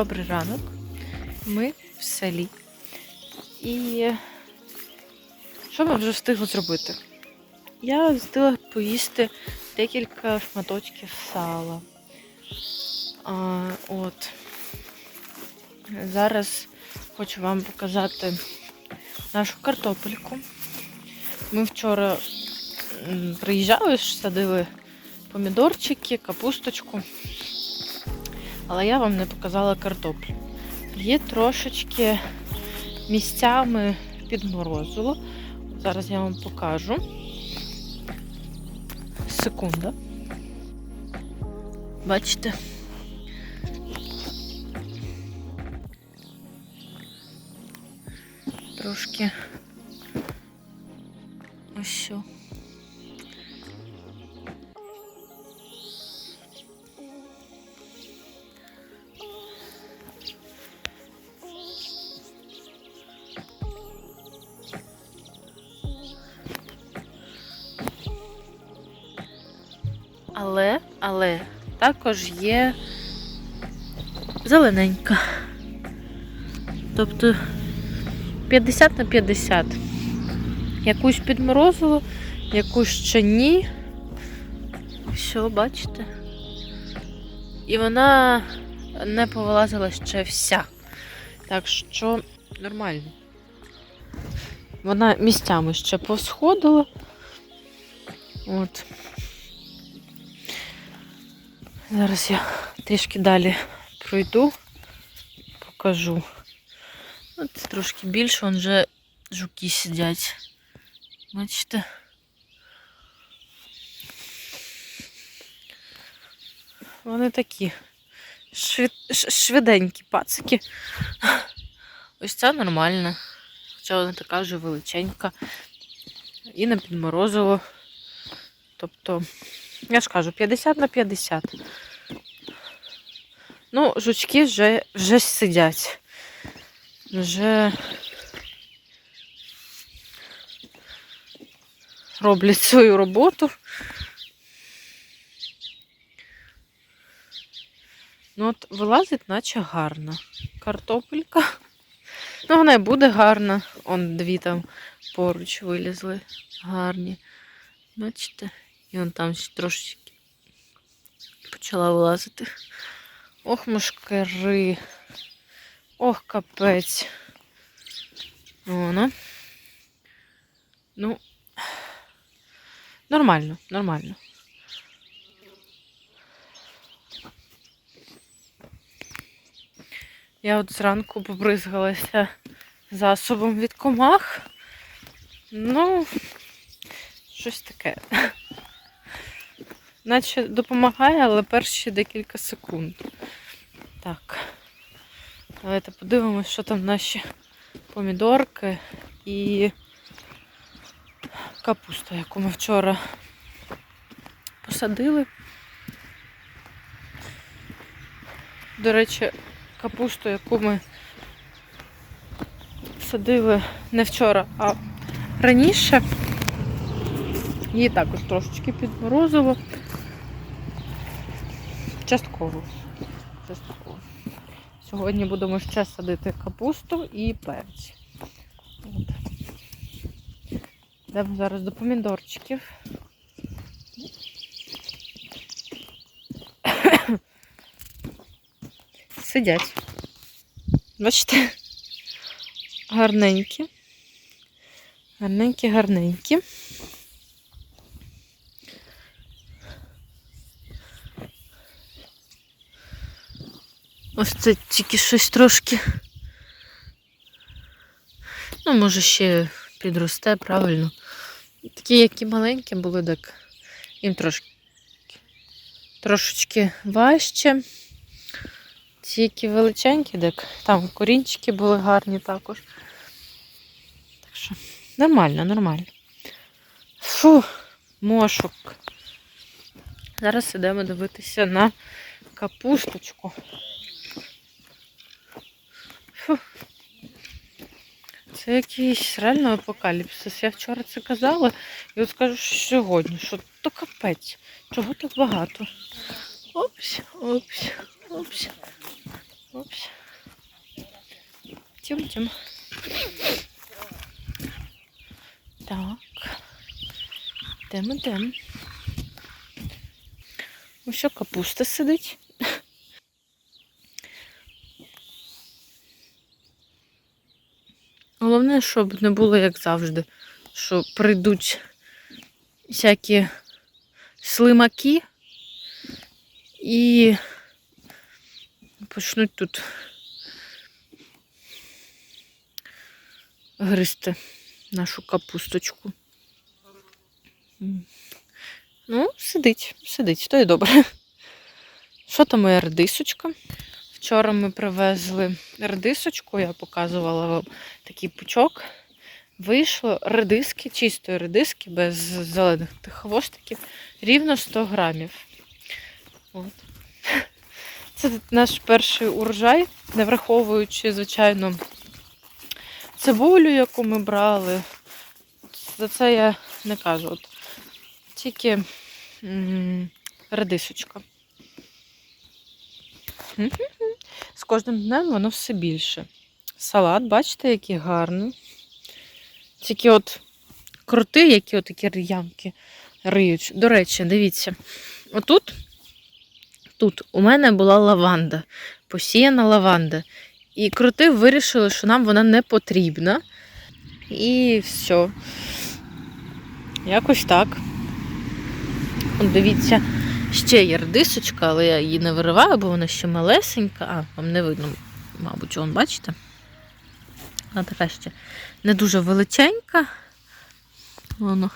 добрий ранок. Ми в селі. І що ми вже встигли зробити? Я встигла поїсти декілька шматочків сала. А, от. Зараз хочу вам показати нашу картопельку. Ми вчора приїжджали, садили помідорчики, капусточку. Але я вам не показала картоплю. Є трошечки місцями підморозило. Зараз я вам покажу. Секунда. Бачите? Трошки Але, але також є зелененька. Тобто 50 на 50. Якусь підморозило, якусь ще ні. Що, бачите? І вона не повилазила ще вся. Так що нормально. Вона місцями ще посходила. От. Зараз я трішки далі пройду, покажу. От трошки більше, вон вже жуки сидять. Бачите? Вони такі швид... швиденькі пацики. Ось ця нормальна. Хоча вона така вже величенька. І на підморозило. Тобто, я ж кажу, 50 на 50. Ну, жучки вже, вже сидять. Вже роблять свою роботу. Ну, от вилазить, наче гарно. Картопелька. Ну, вона і буде гарна. Он дві там поруч вилізли. Гарні. Бачите? І он там трошечки почала вилазити. Ох, мушкари. Ох, капець. Воно. Ну, нормально, нормально. Я от зранку побризгалася засобом від комах. Ну, щось таке. Наче допомагає, але перші декілька секунд. Так. Давайте подивимось, що там наші помідорки і капуста, яку ми вчора посадили. До речі, капусту, яку ми садили не вчора, а раніше. Її також трошечки підморозило. Частково. Частково. Сьогодні будемо ще садити капусту і перці. Йдемо зараз до помідорчиків. Сидять. Бачите? Гарненькі. Гарненькі, гарненькі. Ось це тільки щось трошки. Ну, може, ще підросте, правильно. Такі, які маленькі були, так їм трошки трошечки важче. Ці, які величенькі, так там корінчики були гарні також. Так що нормально, нормально. Фу, мошок. Зараз ідемо дивитися на капусточку. Фу. Це якийсь реально апокаліпсис. Я вчора це казала, і от скажу сьогодні, що то капець. Чого так багато? Опс, опс, опс. Опс. Тюм-тюм. Так. Йдемо, йдемо. Ось капуста сидить. Головне, щоб не було як завжди, що прийдуть всякі слимаки і почнуть тут гризти нашу капусточку. Ну, сидить, сидить, то і добре. Що там моя редисочка? Вчора ми привезли редисочку, я показувала вам такий пучок. Вийшло редиски, чистої редиски, без зелених хвостиків, рівно 100 грамів. От. Це наш перший урожай, не враховуючи, звичайно, цибулю, яку ми брали. За це я не кажу. От. Тільки м, редисочка. Мгм. З кожним днем воно все більше. Салат, бачите, який гарний. Тільки от крути, які от такі ямки риють. До речі, дивіться, отут тут у мене була лаванда, посіяна лаванда. І крути вирішили, що нам вона не потрібна. І все. Якось так. От дивіться, ще є редисочка, але я її не вириваю, бо вона ще малесенька. А, вам не видно, мабуть, вон, бачите? Вона така ще не дуже величенька. Воно.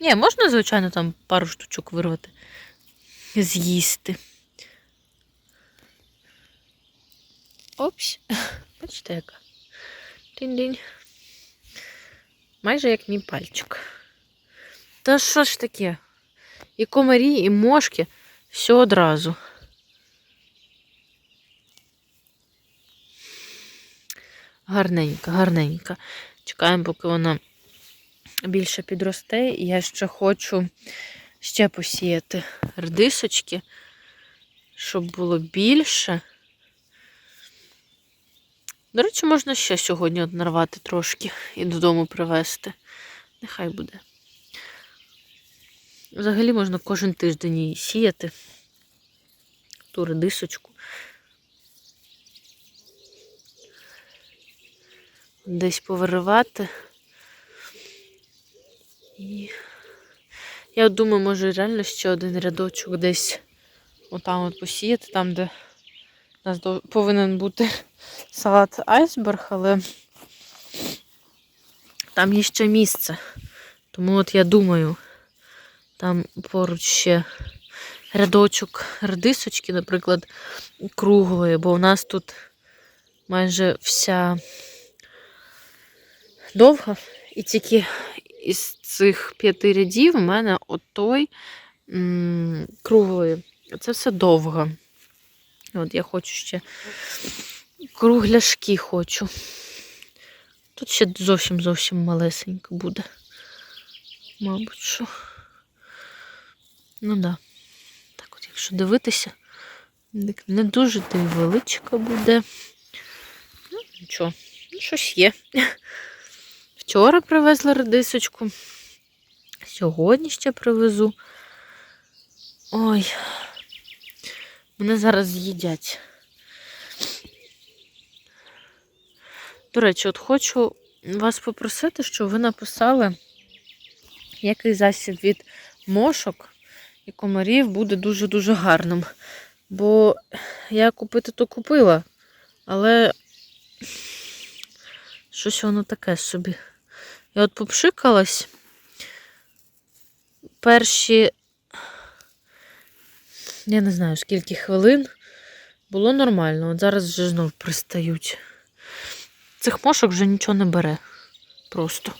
Ні, можна, звичайно, там пару штучок вирвати. З'їсти. Опс. Бачите, яка? Тінь-дінь. Майже як мій пальчик. Та що ж таке? І комарі, і мошки, все одразу. Гарненька, гарненька. Чекаємо, поки вона більше підросте. Я ще хочу ще посіяти редисочки, щоб було більше. До речі, можна ще сьогодні нарвати трошки і додому привезти. Нехай буде. Взагалі можна кожен тиждень її сіяти. Ту редисочку. Десь повиривати. І я думаю, може реально ще один рядочок десь отам от посіяти, там, де у нас повинен бути салат айсберг, але там є ще місце. Тому от я думаю, там поруч ще рядочок редисочки, наприклад, круглої, бо у нас тут майже вся довга, і тільки із цих п'яти рядів у мене отой круглої. Це все довго. От я хочу ще кругляшки хочу. Тут ще зовсім зовсім малесенько буде. Мабуть, що. Ну да. Так от, якщо дивитися, не дуже та й величка буде. Ну, нічого, ну, щось є. Вчора привезла редисочку. Сьогодні ще привезу. Ой, мене зараз з'їдять. До речі, от хочу вас попросити, щоб ви написали, який засіб від мошок і комарів буде дуже-дуже гарним. Бо я купити то купила, але щось воно таке собі. Я от попшикалась. Перші, я не знаю, скільки хвилин було нормально. От зараз вже знов пристають. Цих мошок вже нічого не бере. Просто.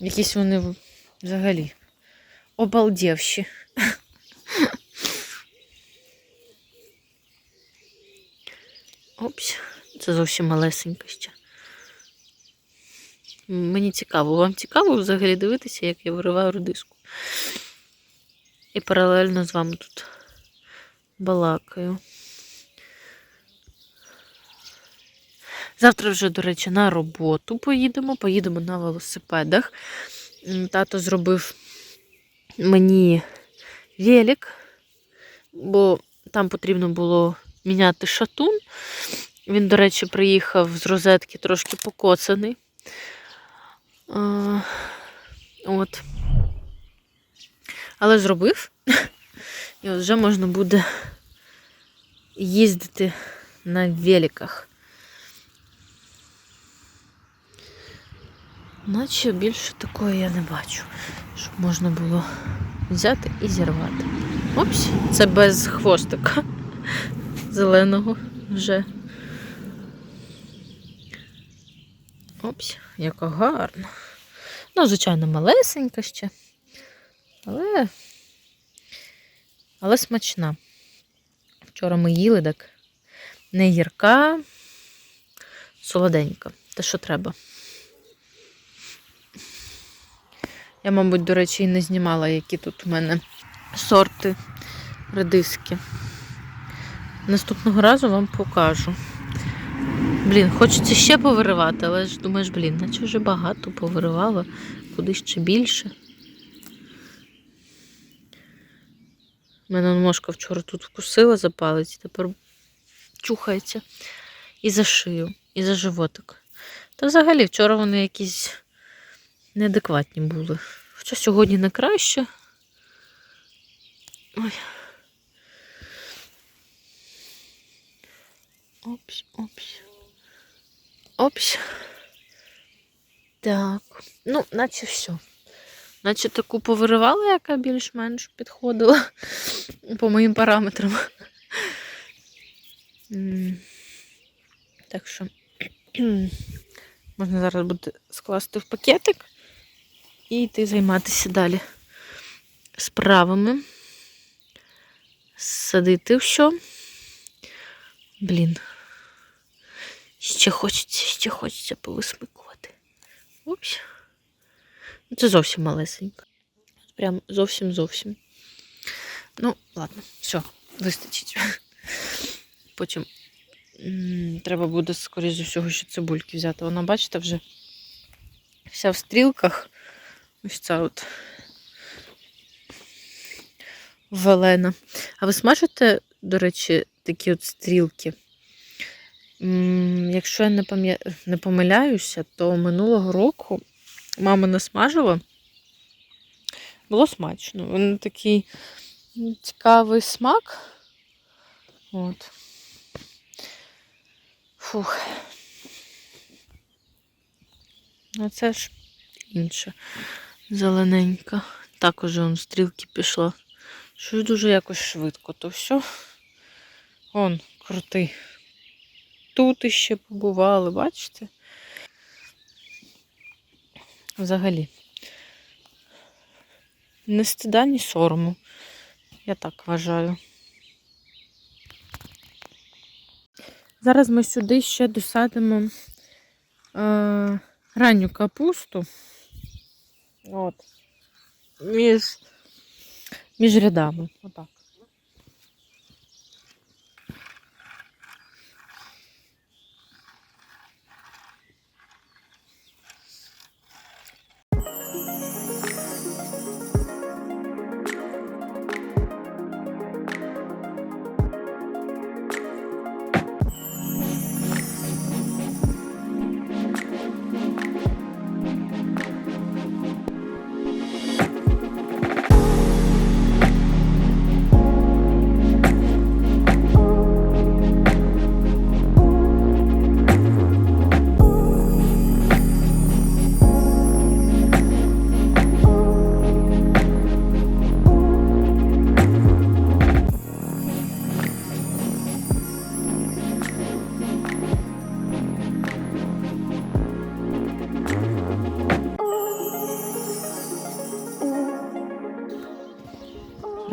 Якісь вони взагалі обалдівші. Опс, це зовсім малесенька ще. Мені цікаво. Вам цікаво взагалі дивитися, як я вириваю редиску? І паралельно з вами тут балакаю. Завтра вже, до речі, на роботу поїдемо, поїдемо на велосипедах. Тато зробив мені велик, бо там потрібно було міняти шатун. Він, до речі, приїхав з розетки трошки покоцаний. От. Але зробив. І от вже можна буде їздити на великах. Наче більше такої я не бачу, щоб можна було взяти і зірвати. Опс, це без хвостика зеленого вже. Опс, яка гарна. Ну, звичайно, малесенька ще. Але, але смачна. Вчора ми їли так не гірка, солоденька. Те, що треба. Я, мабуть, до речі, і не знімала, які тут у мене сорти редиски. Наступного разу вам покажу. Блін, хочеться ще повиривати, але ж думаєш, блін, наче вже багато повиривала, куди ще більше. У мене ножка вчора тут вкусила за палець, тепер чухається і за шию, і за животик. Та взагалі вчора вони якісь неадекватні були. Хоча сьогодні не краще. Ой. Опс, опс. Опс. Так. Ну, наче все. Наче таку повиривала, яка більш-менш підходила по моїм параметрам. Так що можна зараз буде скласти в пакетик і йти займатися далі справами. Садити в що. Блін. Ще хочеться, ще хочеться повисмикувати. Упс. Ну, Це зовсім малесенько. Прям зовсім зовсім. Ну, ладно, все, вистачить. Потім треба буде, скоріш за всього, ще цибульки взяти. Вона, бачите, вже вся в стрілках. Ось ця от велена. А ви смажите, до речі, такі от стрілки? Якщо я не, не помиляюся, то минулого року мама насмажила. Було смачно. Він такий цікавий смак. От. Фух. А це ж інше. Зелененька. Також он стрілки пішла. Щось дуже якось швидко, то все. Он, крутий. Тут іще побували, бачите? Взагалі. Не стида, ні сорому. Я так вважаю. Зараз ми сюди ще досадимо е, ранню капусту. От. Між, між рядами. Отак.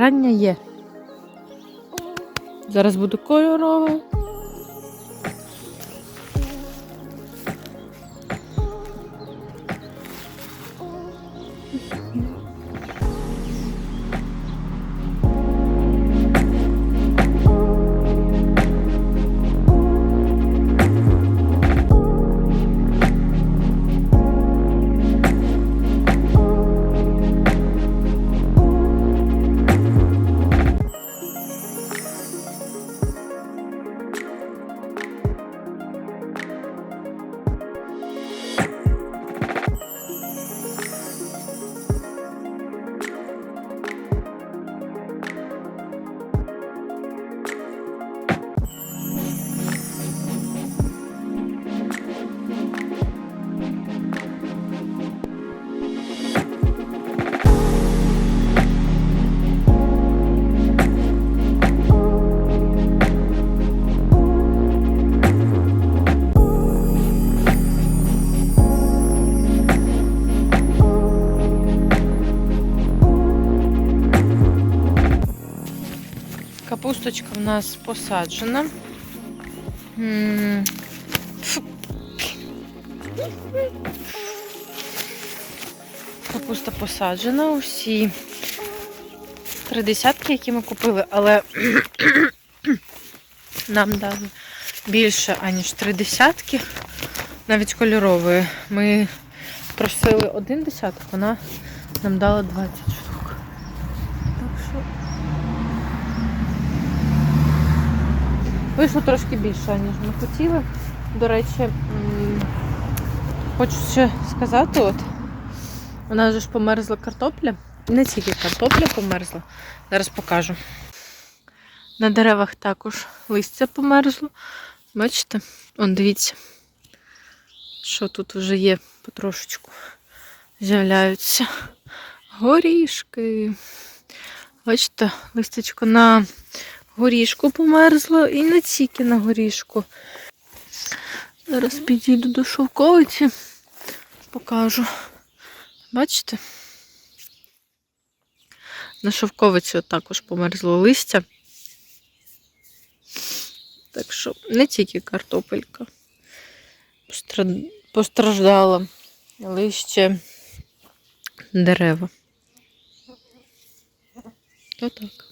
Рання є. Зараз буду кольорове. В нас посаджена. Капуста посаджена. Усі три десятки, які ми купили, але нам дали більше, аніж три десятки, навіть кольорової. Ми просили один десяток, вона нам дала 20 штук. Так що вийшло трошки більше, ніж ми хотіли. До речі, хочу ще сказати, от у нас же ж померзла картопля. Не тільки картопля померзла. Зараз покажу. На деревах також листя померзло. Бачите? Он дивіться, що тут вже є потрошечку. З'являються горішки. Бачите, листячко на горішку померзло і не тільки на горішку. Зараз підійду до шовковиці, покажу. Бачите? На шовковиці також померзло листя. Так що не тільки картопелька постраждала, але ще дерева. Отак.